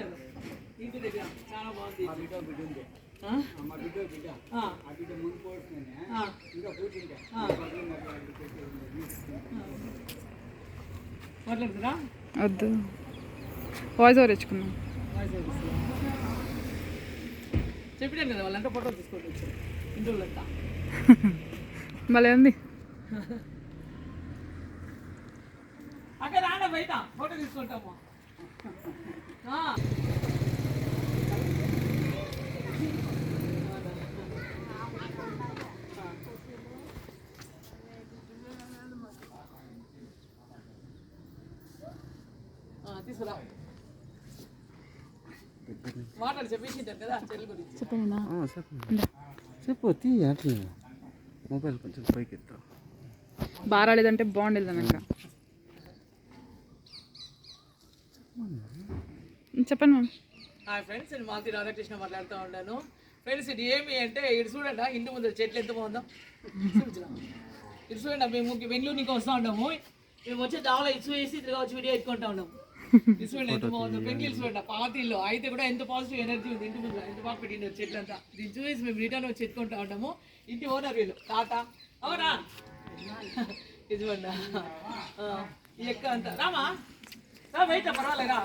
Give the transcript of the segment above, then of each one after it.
చేసిండారు ఇంటి దగ్గర చాలా బాగుంది మా బిడ్డ బిడ్డ ఉంది ఆ? మా బిడ్డ బిడ్డ ఆ, ఆ బిడ్డ ముందు పోతున్నానే ఆ, ఇంకా కూర్చుంటే ఆ. మాట్లాడుతురా వద్దు వాయిస్ ఓవర్ ఇచ్చుకున్నాం చెప్పాను కదా వాళ్ళంతా ఫోటో తీసుకోండి వచ్చారు ఇంటి వాళ్ళంతా భలే ఉంది అక్కడ రాండి బయట ఫోటో తీసుకుంటాము తీసుకురా మాట్లాడి చెప్పేసింటారు కదా చెల్లి గురించి చెప్పండి చెప్పు తీ అట్లా. మొబైల్ కొంచెం పైకి ఎత్తా. బాగా రాలేదంటే బాగుండేది వెనక చెప్పండి మ్యామ్ హాయ్ ఫ్రెండ్స్ నేను మాలతి రాధాకృష్ణ మాట్లాడుతూ ఉన్నాను. ఫ్రెండ్స్ ఇది ఏమి అంటే ఇటు చూడండి ఇంటి ముందు చెట్లు ఎంత బాగుందో. ఇటు చూడండి మేము బెంగళూరు నీకు వస్తూ ఉంటాము మేము వచ్చే దావలో ఇసు వేసి తిరిగి వచ్చి వీడియో ఎత్తుకుంటా ఉన్నాము ఇది చూడండి ఎంత బాగుందో. బెంగళూరు చూడండి పాత ఇల్లు అయితే కూడా ఎంత పాజిటివ్ ఎనర్జీ ఉంది ఇంటి ముందు. ఎంత బాగా పెట్టినారు చెట్లంతా. దీన్ని చూసి మేము రిటర్న్ వచ్చి ఎత్తుకుంటా ఉంటాము ఇంటి ఓనర్ వీళ్ళు తాత. అవునా? ఇది చూడండి. ఆ, ఈ లెక్క అంతా. రామా? రా బయట పర్వాలేరా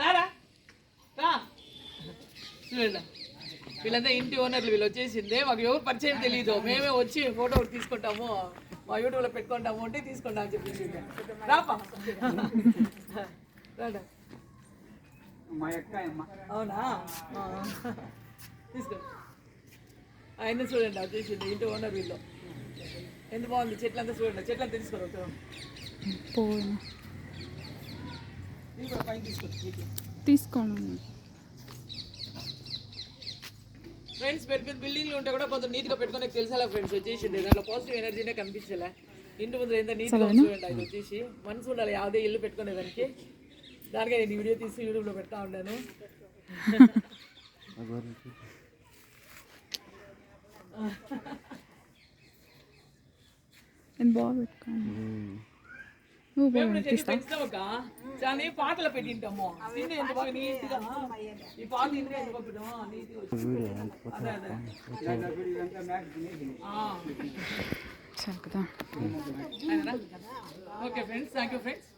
రారా? రా. చూడండి. వీళ్ళంతా ఇంటి ఓనర్లు వీళ్ళు వచ్చేసిందే. మాకు ఎవరు పరిచయం తెలియదు మేమే వచ్చి ఫోటో తీసుకుంటాము. మా యూట్యూబ్లో పెట్టుకుంటాము అంటే తీసుకుంటాం అని చెప్పేసి రాపా? రాడా అవునా. తీసుకో. ఆయన చూడండి వచ్చేసింది ఇంటి ఓనర్ వీళ్ళు. ఎంత బాగుంది? చెట్లంతా చూడండి. చెట్లంతా తీసుకోరు తీసుకోండి. ఫ్రెండ్స్ పెద్ద పెద్ద బిల్డింగ్లు ఉంటే కూడా కొంత నీట్గా పెట్టుకునే తెలిసేలా ఫ్రెండ్స్ వచ్చేసి దాంట్లో పాజిటివ్ ఎనర్జీనే కనిపించలే. ఇంటి ముందు ఎంత నీట్గా చూడండి అది వచ్చేసి మనసు ఉండాలి. యాదే ఇల్లు పెట్టుకునే దానికి. దానికే నేను వీడియో తీసి యూట్యూబ్లో పెడతా ఉన్నాను బాగా పెట్టుకోండి చాలా పాటలు పెట్టింటాము. తిండి ఎంత బాగా నీట్గా ఈ పాట తింటే ఎంత పెట్టాము నీట్గా. అదే అదే. Okay friends. Thank you friends.